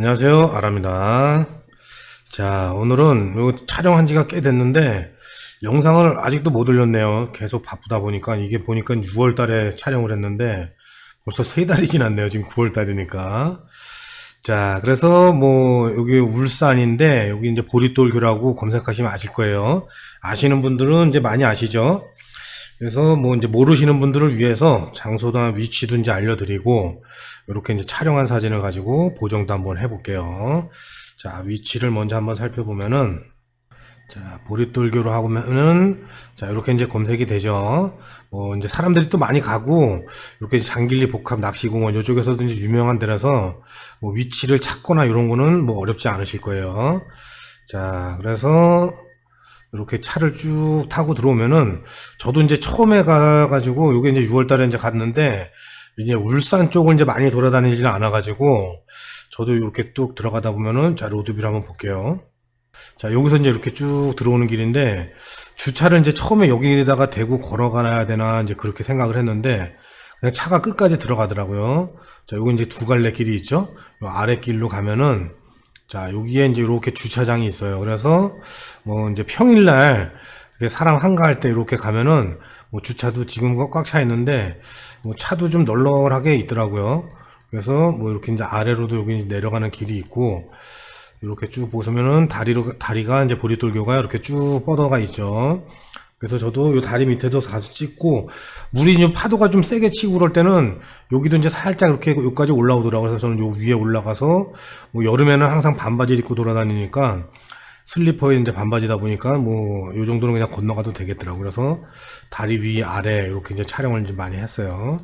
안녕하세요. 아랍니다. 자, 오늘은 요 촬영한 지가 꽤 됐는데, 영상을 아직도 못 올렸네요. 계속 바쁘다 보니까, 이게 보니까 6월 달에 촬영을 했는데, 벌써 세 달이 지났네요. 지금 9월 달이니까. 자, 그래서 뭐, 여기 울산인데, 여기 이제 보릿돌교라고 검색하시면 아실 거예요. 아시는 분들은 이제 많이 아시죠? 그래서 뭐 이제 모르시는 분들을 위해서 장소나 위치도 이제 알려드리고 이렇게 이제 촬영한 사진을 가지고 보정도 한번 해볼게요. 자 위치를 먼저 한번 살펴보면은 자 보릿돌교로 하면은 자 이렇게 이제 검색이 되죠. 뭐 이제 사람들이 또 많이 가고 이렇게 장길리 복합 낚시공원 이쪽에서도 이제 유명한 데라서 뭐 위치를 찾거나 이런 거는 뭐 어렵지 않으실 거예요. 자 그래서 이렇게 차를 쭉 타고 들어오면은 저도 이제 처음에 가가지고 요게 이제 6월 달에 이제 갔는데 이제 울산 쪽을 이제 많이 돌아다니지는 않아가지고 저도 이렇게 뚝 들어가다 보면은 자 로드뷰를 한번 볼게요. 자 여기서 이제 이렇게 쭉 들어오는 길인데 주차를 이제 처음에 여기다가 대고 걸어가야 되나 이제 그렇게 생각을 했는데 그냥 차가 끝까지 들어가더라고요. 자 여기 이제 두 갈래 길이 있죠. 요 아래 길로 가면은 자, 여기에 이제 이렇게 주차장이 있어요. 그래서 뭐 이제 평일날 사람 한가할 때 이렇게 가면은 뭐 주차도 지금 꽉 차 있는데 뭐 차도 좀 널널하게 있더라고요. 그래서 뭐 이렇게 이제 아래로도 여기 내려가는 길이 있고 이렇게 쭉 보시면은 다리로 다리가 이제 보리돌교가 이렇게 쭉 뻗어가 있죠. 그래서 저도 요 다리 밑에도 가서 찍고 물이 좀 파도가 좀 세게 치고 그럴 때는 여기도 이제 살짝 이렇게 여기까지 올라오더라고요. 그래서 저는 요 위에 올라가서 뭐 여름에는 항상 반바지 입고 돌아다니니까 슬리퍼에 이제 반바지다 보니까 뭐 요 정도는 그냥 건너가도 되겠더라고요. 그래서 다리 위 아래 이렇게 이제 촬영을 이제 많이 했어요.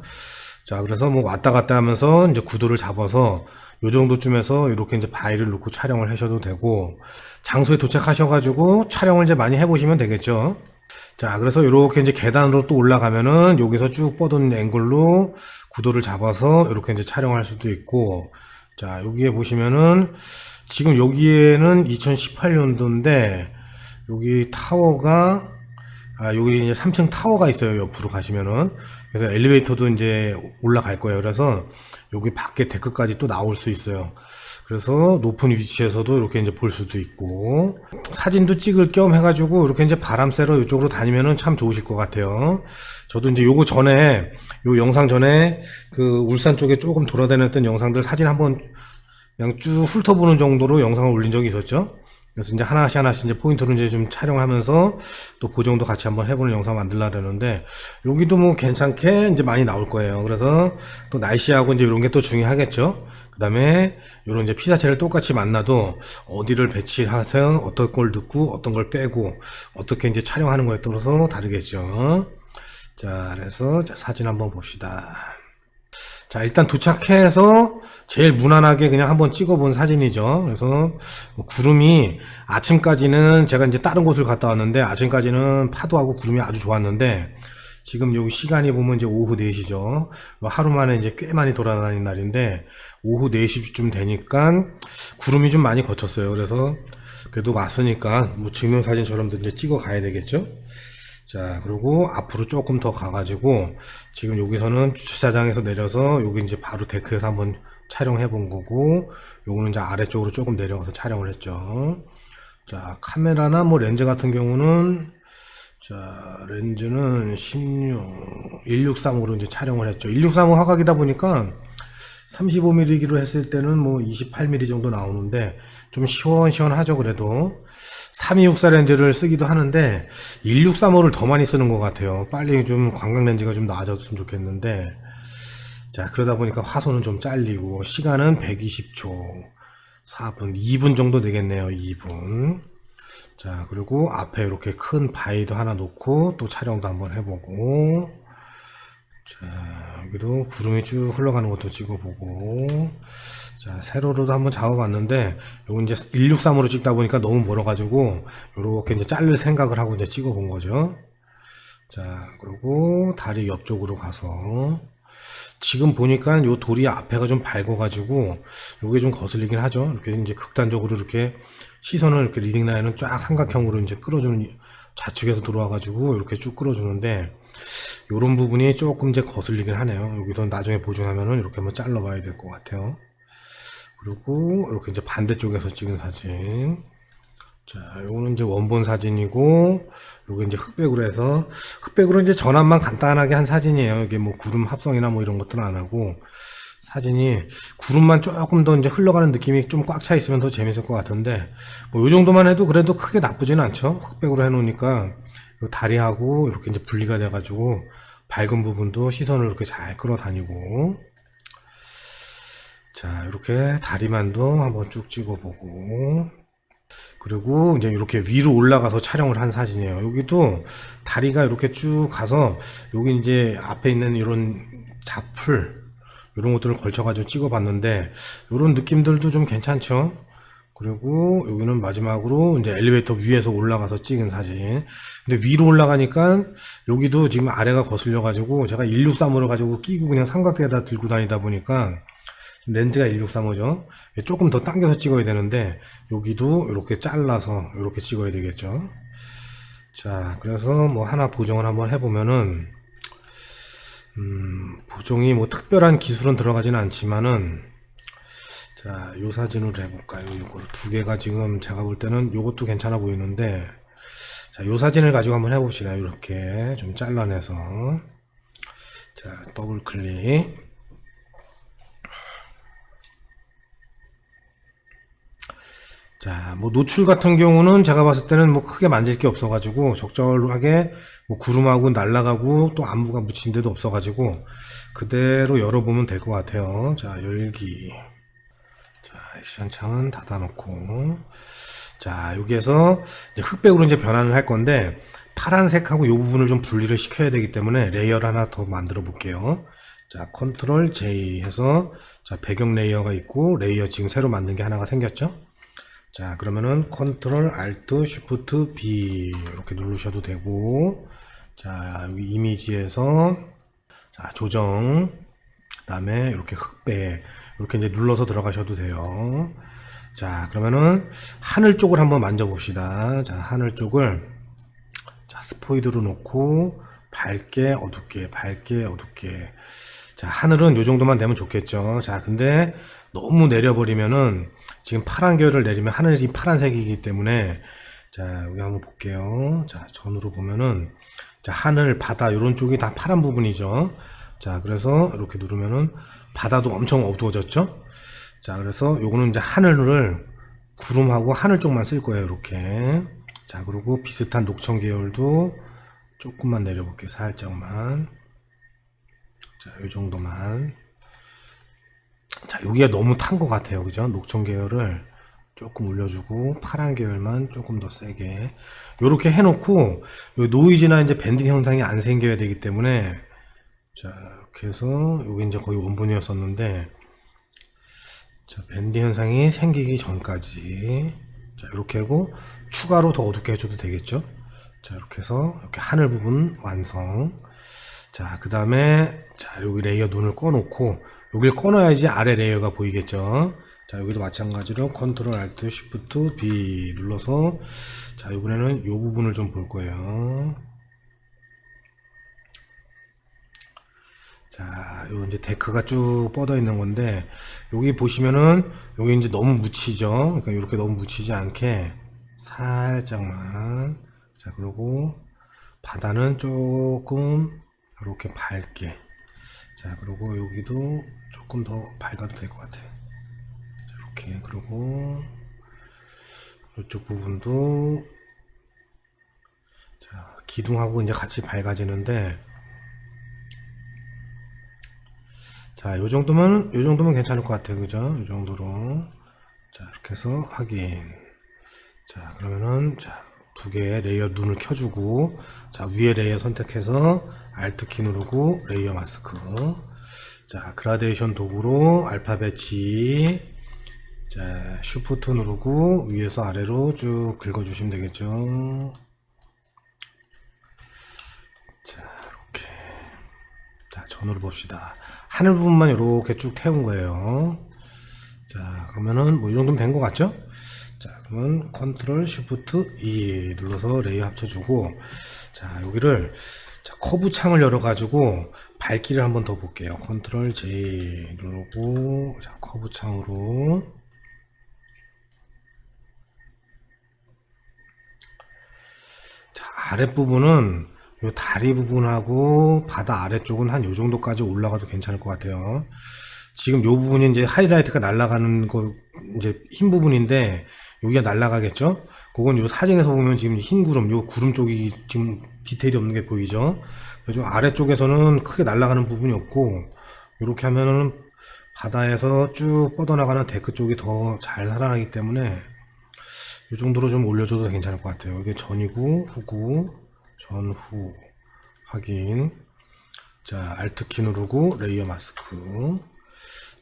자, 그래서 뭐 왔다 갔다 하면서 이제 구도를 잡아서 요 정도쯤에서 이렇게 이제 바위를 놓고 촬영을 하셔도 되고 장소에 도착하셔가지고 촬영을 이제 많이 해보시면 되겠죠. 자, 그래서 이렇게 이제 계단으로 또 올라가면은 여기서 쭉 뻗은 앵글로 구도를 잡아서 이렇게 이제 촬영할 수도 있고, 자, 여기에 보시면은 지금 여기에는 2018년도인데 여기 타워가 아, 여기 이제 3층 타워가 있어요. 옆으로 가시면은. 그래서 엘리베이터도 이제 올라갈 거예요. 그래서 여기 밖에 데크까지 또 나올 수 있어요. 그래서 높은 위치에서도 이렇게 이제 볼 수도 있고 사진도 찍을 겸 해가지고 이렇게 이제 바람 쐬러 이쪽으로 다니면은 참 좋으실 것 같아요. 저도 이제 요거 전에 요 영상 전에 그 울산 쪽에 조금 돌아다녔던 영상들 사진 한번 그냥 쭉 훑어보는 정도로 영상을 올린 적이 있었죠. 그래서 이제 하나씩 하나씩 이제 포인트로 이제 좀 촬영하면서 또 보정도 같이 한번 해보는 영상 만들려고 하는데 여기도 뭐 괜찮게 이제 많이 나올 거예요. 그래서 또 날씨하고 이제 이런 게 또 중요하겠죠. 그 다음에 이런 이제 피사체를 똑같이 만나도 어디를 배치하세요, 어떤 걸 넣고 어떤 걸 빼고 어떻게 이제 촬영하는 거에 따라서 다르겠죠. 자, 그래서 자, 사진 한번 봅시다. 자, 일단 도착해서 제일 무난하게 그냥 한번 찍어본 사진이죠. 그래서 뭐 구름이 아침까지는 제가 이제 다른 곳을 갔다 왔는데 아침까지는 파도하고 구름이 아주 좋았는데 지금 여기 시간이 보면 이제 오후 4시죠. 하루 만에 이제 꽤 많이 돌아다닌 날인데 오후 4시쯤 되니까 구름이 좀 많이 거쳤어요. 그래서 그래도 왔으니까 뭐 증명사진처럼도 이제 찍어 가야 되겠죠. 자, 그리고 앞으로 조금 더 가가지고, 지금 여기서는 주차장에서 내려서, 여기 이제 바로 데크에서 한번 촬영해 본 거고, 요거는 이제 아래쪽으로 조금 내려가서 촬영을 했죠. 자, 카메라나 뭐 렌즈 같은 경우는, 자, 렌즈는 16, 163으로 이제 촬영을 했죠. 163은 화각이다 보니까, 35mm기로 했을 때는 뭐 28mm 정도 나오는데, 좀 시원시원하죠, 그래도. 3264 렌즈를 쓰기도 하는데 1635를 더 많이 쓰는 것 같아요. 빨리 좀 광각 렌즈가 좀 나아졌으면 좋겠는데 자 그러다 보니까 화소는 좀 잘리고 시간은 120초 4분 2분 정도 되겠네요. 2분 자 그리고 앞에 이렇게 큰 바위도 하나 놓고 또 촬영도 한번 해보고 자 여기도 구름이 쭉 흘러가는 것도 찍어보고 자, 세로로도 한번 잡아봤는데, 요거 이제 163으로 찍다 보니까 너무 멀어가지고, 요렇게 이제 자를 생각을 하고 이제 찍어본 거죠. 자, 그리고 다리 옆쪽으로 가서, 지금 보니까 요 돌이 앞에가 좀 밝아가지고, 요게 좀 거슬리긴 하죠. 이렇게 이제 극단적으로 이렇게 시선을 이렇게 리딩 라인은 쫙 삼각형으로 이제 끌어주는, 좌측에서 들어와가지고 이렇게 쭉 끌어주는데, 요런 부분이 조금 이제 거슬리긴 하네요. 여기도 나중에 보정하면은 이렇게 한번 잘라봐야 될 것 같아요. 그리고 이렇게 이제 반대쪽에서 찍은 사진. 자, 요거는 이제 원본 사진이고, 요거 이제 흑백으로 해서, 흑백으로 이제 전환만 간단하게 한 사진이에요. 이게 뭐 구름 합성이나 뭐 이런 것들은 안 하고, 사진이 구름만 조금 더 이제 흘러가는 느낌이 좀 꽉 차 있으면 더 재밌을 것 같은데, 뭐 요 정도만 해도 그래도 크게 나쁘진 않죠. 흑백으로 해놓으니까, 요 다리하고 이렇게 이제 분리가 돼가지고, 밝은 부분도 시선을 이렇게 잘 끌어다니고, 자, 이렇게 다리만도 한번 쭉 찍어보고, 그리고 이제 이렇게 위로 올라가서 촬영을 한 사진이에요. 여기도 다리가 이렇게 쭉 가서 여기 이제 앞에 있는 이런 잡풀 이런 것들을 걸쳐 가지고 찍어 봤는데 이런 느낌들도 좀 괜찮죠. 그리고 여기는 마지막으로 이제 엘리베이터 위에서 올라가서 찍은 사진. 근데 위로 올라가니까 여기도 지금 아래가 거슬려 가지고 제가 163으로 가지고 끼고 그냥 삼각대에다 들고 다니다 보니까 렌즈가 1635죠. 조금 더 당겨서 찍어야 되는데 여기도 이렇게 잘라서 이렇게 찍어야 되겠죠. 자, 그래서 뭐 하나 보정을 한번 해보면은 음, 보정이 뭐 특별한 기술은 들어가지는 않지만은 자, 요 사진으로 해볼까요? 이거 두 개가 지금 제가 볼 때는 요것도 괜찮아 보이는데 자, 요 사진을 가지고 한번 해봅시다. 이렇게 좀 잘라내서 자, 더블 클릭 자, 뭐 노출 같은 경우는 제가 봤을 때는 뭐 크게 만질 게 없어가지고 적절하게 뭐 구름하고 날아가고 또 안부가 묻힌 데도 없어가지고 그대로 열어보면 될 것 같아요. 자, 열기. 자, 액션 창은 닫아놓고. 자, 여기에서 이제 흑백으로 이제 변환을 할 건데 파란색하고 이 부분을 좀 분리를 시켜야 되기 때문에 레이어를 하나 더 만들어 볼게요. 자, 컨트롤 J 해서 자, 배경 레이어가 있고 레이어 지금 새로 만든 게 하나가 생겼죠? 자, 그러면은 컨트롤 알트 쉬프트 B 이렇게 누르셔도 되고 자, 이미지에서 자, 조정 그 다음에 이렇게 흑백 이렇게 이제 눌러서 들어가셔도 돼요. 자, 그러면은 하늘 쪽을 한번 만져 봅시다. 자, 하늘 쪽을 자, 스포이드로 놓고 밝게 어둡게 밝게 어둡게 자, 하늘은 요 정도만 되면 좋겠죠. 자, 근데 너무 내려버리면은 지금 파란 계열을 내리면 하늘이 파란색이기 때문에 자, 여기 한번 볼게요. 자, 전으로 보면은 자, 하늘, 바다 이런 쪽이 다 파란 부분이죠. 자, 그래서 이렇게 누르면은 바다도 엄청 어두워졌죠. 자, 그래서 요거는 이제 하늘을 구름하고 하늘 쪽만 쓸 거예요. 이렇게. 자, 그리고 비슷한 녹청 계열도 조금만 내려볼게요. 살짝만. 자, 요 정도만. 자, 여기가 너무 탄 것 같아요. 그죠? 녹청 계열을 조금 올려주고, 파란 계열만 조금 더 세게. 요렇게 해놓고, 요 노이즈나 이제 밴딩 현상이 안 생겨야 되기 때문에, 자, 이렇게 해서, 여기 이제 거의 원본이었었는데, 자, 밴딩 현상이 생기기 전까지. 자, 이렇게 하고, 추가로 더 어둡게 해줘도 되겠죠? 자, 이렇게 해서, 이렇게 하늘 부분 완성. 자, 그 다음에, 자, 여기 레이어 눈을 꺼놓고, 여기를 꺼놔야지 아래 레이어가 보이겠죠? 자, 여기도 마찬가지로 컨트롤 쉬프트 B 눌러서, 자, 이번에는 이 부분을 좀 볼 거예요. 자, 요 이제 데크가 쭉 뻗어 있는 건데, 여기 보시면은, 여기 이제 너무 묻히죠? 그러니까 이렇게 너무 묻히지 않게, 살짝만. 자, 그리고, 바다는 조금, 이렇게 밝게. 자, 그리고 여기도 조금 더 밝아도 될 것 같아요. 자, 이렇게. 그리고, 이쪽 부분도, 자, 기둥하고 이제 같이 밝아지는데, 자, 요 정도면, 요 정도면 괜찮을 것 같아요. 그죠? 요 정도로. 자, 이렇게 해서 확인. 자, 그러면은, 자, 두 개의 레이어 눈을 켜주고, 자, 위에 레이어 선택해서, Alt 키 누르고, 레이어 마스크. 자, 그라데이션 도구로 알파벳 G. 자, 쉬프트 누르고, 위에서 아래로 쭉 긁어주시면 되겠죠. 자, 이렇게. 자, 전으로 봅시다. 하늘 부분만 이렇게 쭉 태운 거예요. 자, 그러면은 뭐 이 정도면 된 것 같죠? 자, 그러면 컨트롤 쉬프트 E 눌러서 레이어 합쳐주고, 자, 여기를 자, 커브 창을 열어가지고 밝기를 한번 더 볼게요. 컨트롤 J 누르고 자, 커브 창으로 자, 아랫부분은 요 다리 부분하고 바다 아래쪽은 한 요 정도까지 올라가도 괜찮을 것 같아요. 지금 요 부분이 이제 하이라이트가 날아가는 거 이제 흰 부분인데 여기가 날아가겠죠? 그건 요 사진에서 보면 지금 흰 구름, 요 구름 쪽이 지금 디테일이 없는 게 보이죠? 그래서 아래쪽에서는 크게 날아가는 부분이 없고 이렇게 하면은 바다에서 쭉 뻗어나가는 데크 쪽이 더 잘 살아나기 때문에 이 정도로 좀 올려줘도 괜찮을 것 같아요. 이게 전이고 후고 전후 확인. 자, 알트키 누르고 레이어 마스크.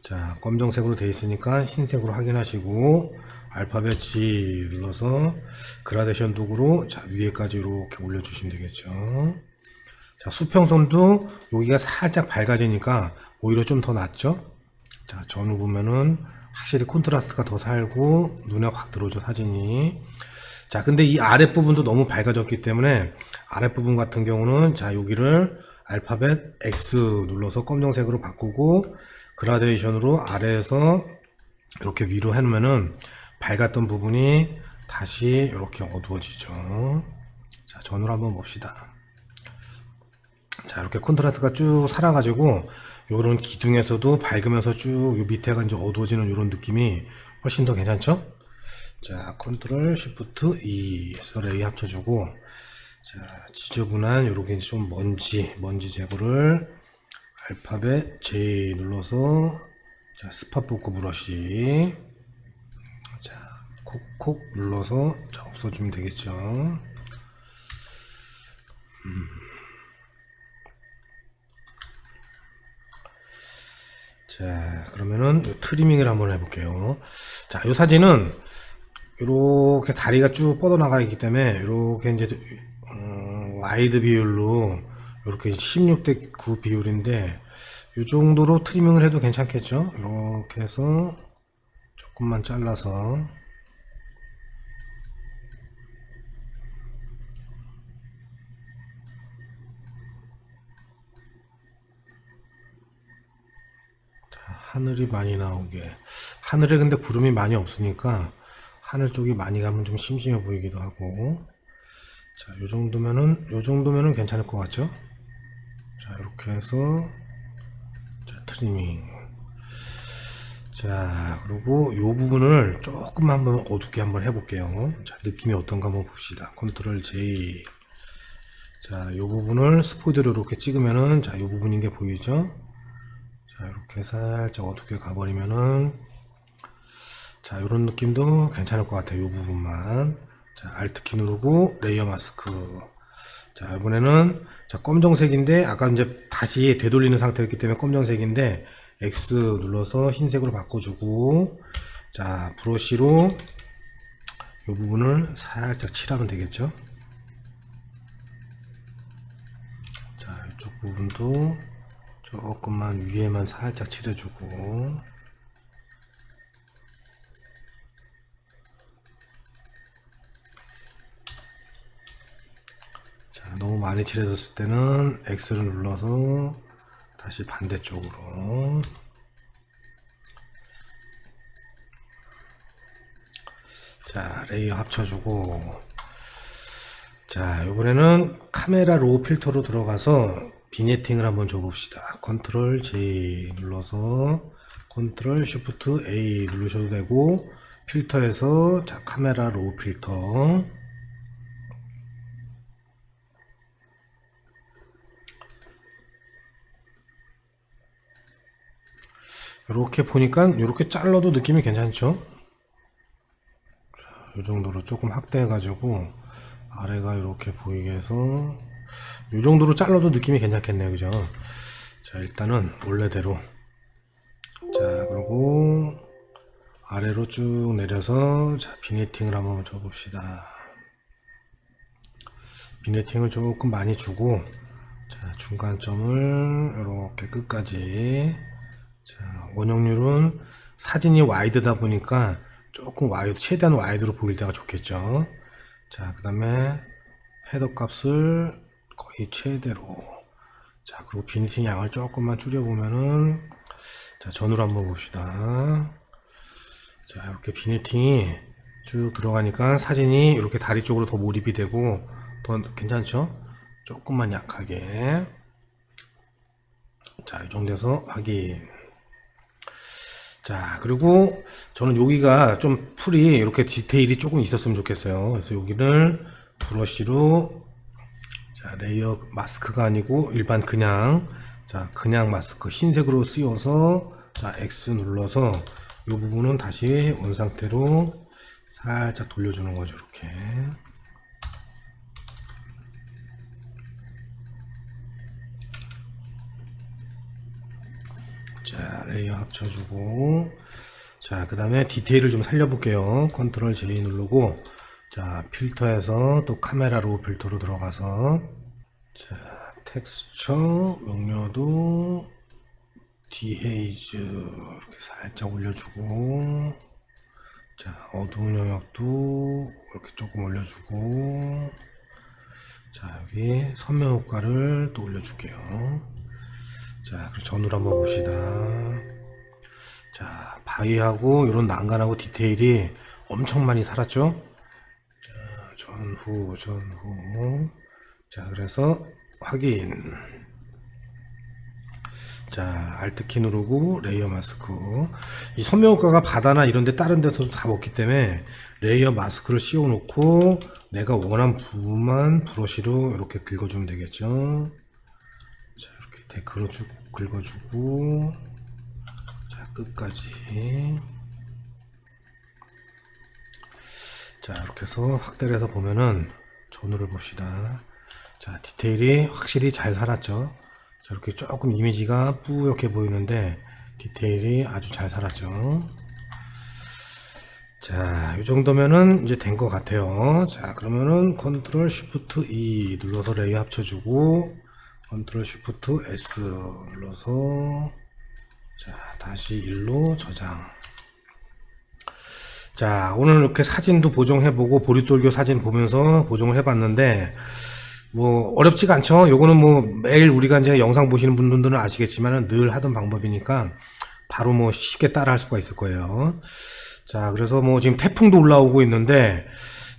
자, 검정색으로 돼 있으니까 흰색으로 확인하시고 알파벳 G 눌러서 그라데이션 도구로 자, 위에까지 이렇게 올려주시면 되겠죠. 자, 수평선도 여기가 살짝 밝아지니까 오히려 좀 더 낫죠? 자, 전후 보면은 확실히 콘트라스트가 더 살고 눈에 확 들어오죠, 사진이. 자, 근데 이 아랫부분도 너무 밝아졌기 때문에 아랫부분 같은 경우는 자, 여기를 알파벳 X 눌러서 검정색으로 바꾸고 그라데이션으로 아래에서 이렇게 위로 해놓으면은 밝았던 부분이 다시 이렇게 어두워지죠. 자, 전후로 한번 봅시다. 자, 이렇게 콘트라스트가 쭉 살아가지고 요런 기둥에서도 밝으면서 쭉 요 밑에가 이제 어두워지는 요런 느낌이 훨씬 더 괜찮죠? 자, 컨트롤 시프트 E 해서 레이 합쳐주고 자, 지저분한 요렇게 좀 먼지, 먼지 제거를 알파벳 J 눌러서 자, 스팟 보크 브러쉬 자, 콕콕 눌러서 자, 없어주면 되겠죠. 자, 그러면은 요 트리밍을 한번 해볼게요. 자, 이 사진은 이렇게 다리가 쭉 뻗어나가 있기 때문에 이렇게 이제 음, 와이드 비율로 이렇게 16대 9 비율인데 이 정도로 트리밍을 해도 괜찮겠죠? 이렇게 해서 조금만 잘라서 하늘이 많이 나오게. 하늘에 근데 구름이 많이 없으니까 하늘 쪽이 많이 가면 좀 심심해 보이기도 하고. 자, 요 정도면은, 요 정도면은 괜찮을 것 같죠? 자, 이렇게 해서, 자, 트리밍. 자, 그리고 요 부분을 조금 한번 어둡게 한번 해 볼게요. 자, 느낌이 어떤가 한번 봅시다. 컨트롤 J. 자, 요 부분을 스포이드로 이렇게 찍으면은, 자, 요 부분인 게 보이죠? 자, 이렇게 살짝 어둡게 가버리면은, 자, 이런 느낌도 괜찮을 것 같아요. 이 부분만. 자, Alt키 누르고, 레이어 마스크. 자, 이번에는, 자, 검정색인데, 아까 이제 다시 되돌리는 상태였기 때문에 검정색인데, X 눌러서 흰색으로 바꿔주고, 자, 브러쉬로 이 부분을 살짝 칠하면 되겠죠. 자, 이쪽 부분도 조금만 위에만 살짝 칠해주고. 자 너무 많이 칠해졌을 때는 X를 눌러서 다시 반대쪽으로. 자 레이어 합쳐주고. 자 이번에는 카메라 로우 필터로 들어가서 비네팅을 한번 줘봅시다. 컨트롤 J 눌러서 컨트롤 쉬프트 A 누르셔도 되고 필터에서 자 카메라 로우 필터 이렇게 보니까 이렇게 잘라도 느낌이 괜찮죠? 이 정도로 조금 확대해 가지고 아래가 이렇게 보이게 해서 이 정도로 잘라도 느낌이 괜찮겠네요. 그죠? 자 일단은 원래대로. 자 그리고 아래로 쭉 내려서 자 비네팅을 한번 줘봅시다. 비네팅을 조금 많이 주고 자 중간점을 이렇게 끝까지. 자 원형률은 사진이 와이드다 보니까 조금 와이드 최대한 와이드로 보일 때가 좋겠죠? 자 그 다음에 헤더 값을 거의 최대로 자, 그리고 비니팅 양을 조금만 줄여보면은, 자, 전후로 한번 봅시다. 자, 이렇게 비니팅이 쭉 들어가니까 사진이 이렇게 다리 쪽으로 더 몰입이 되고, 더 괜찮죠? 조금만 약하게. 자, 이 정도에서 확인. 자, 그리고 저는 여기가 좀 풀이 이렇게 디테일이 조금 있었으면 좋겠어요. 그래서 여기를 브러쉬로 자, 레이어 마스크가 아니고 일반 그냥 자, 그냥 마스크 흰색으로 씌워서 자, X 눌러서 이 부분은 다시 원 상태로 살짝 돌려주는 거죠, 이렇게. 자, 레이어 합쳐주고, 자, 그 다음에 디테일을 좀 살려볼게요. 컨트롤 J 누르고, 자, 필터에서 또 카메라로 필터로 들어가서, 자, 텍스처, 명료도, 디헤이즈, 이렇게 살짝 올려주고, 자, 어두운 영역도 이렇게 조금 올려주고, 자, 여기 선명 효과를 또 올려줄게요. 자, 그리고 전후를 한번 봅시다. 자, 바위하고 이런 난간하고 디테일이 엄청 많이 살았죠? 자, 전후, 전후. 자, 그래서 확인. 자, 알트키 누르고 레이어 마스크. 이 선명 효과가 바다나 이런 데 다른 데서도 다 먹기 때문에 레이어 마스크를 씌워 놓고 내가 원한 부분만 브러쉬로 이렇게 긁어주면 되겠죠. 자, 이렇게 대 긁어주고, 긁어주고, 자, 끝까지. 자, 이렇게 해서 확대를 해서 보면은 전후를 봅시다. 자, 디테일이 확실히 잘 살았죠. 자, 이렇게 조금 이미지가 뿌옇게 보이는데 디테일이 아주 잘 살았죠. 자, 이 정도면은 이제 된 것 같아요. 자, 그러면은 컨트롤 쉬프트 E 눌러서 레이어 합쳐주고 컨트롤 쉬프트 S 눌러서 자, 다시 1로 저장. 자, 오늘 이렇게 사진도 보정해보고 보리돌교 사진 보면서 보정을 해봤는데 뭐 어렵지가 않죠. 요거는 뭐 매일 우리가 이제 영상 보시는 분들은 아시겠지만은 늘 하던 방법이니까 바로 뭐 쉽게 따라 할 수가 있을 거예요. 자, 그래서 뭐 지금 태풍도 올라오고 있는데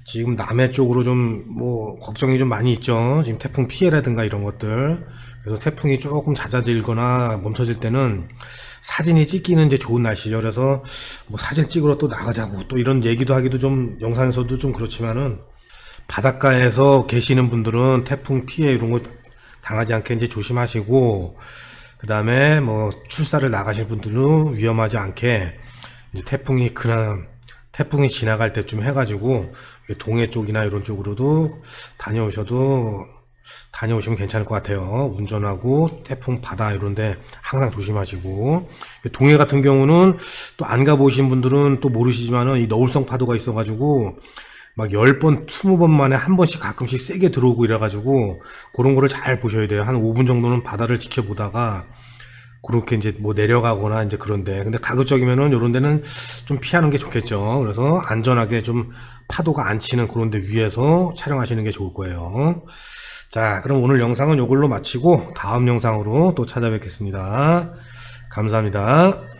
지금 남해 쪽으로 좀 뭐 걱정이 좀 많이 있죠. 지금 태풍 피해라든가 이런 것들. 그래서 태풍이 조금 잦아들거나 멈춰질 때는 사진이 찍기는 이제 좋은 날씨죠. 그래서 뭐 사진 찍으러 또 나가자고 또 이런 얘기도 하기도 좀 영상에서도 좀 그렇지만은 바닷가에서 계시는 분들은 태풍 피해 이런 거 당하지 않게 이제 조심하시고 그 다음에 뭐 출사를 나가실 분들은 위험하지 않게 태풍이 그날 태풍이 지나갈 때쯤 해가지고 동해 쪽이나 이런 쪽으로도 다녀오셔도 다녀오시면 괜찮을 것 같아요. 운전하고 태풍 바다 이런데 항상 조심하시고 동해 같은 경우는 또 안 가보신 분들은 또 모르시지만은 이 너울성 파도가 있어가지고 막 10번, 20번 만에 한 번씩 가끔씩 세게 들어오고 이래가지고 그런 거를 잘 보셔야 돼요. 한 5분 정도는 바다를 지켜보다가 그렇게 이제 뭐 내려가거나 이제 그런데 근데 가급적이면은 요런 데는 좀 피하는 게 좋겠죠. 그래서 안전하게 좀 파도가 안 치는 그런 데 위에서 촬영하시는 게 좋을 거예요. 자, 그럼 오늘 영상은 요걸로 마치고 다음 영상으로 또 찾아뵙겠습니다. 감사합니다.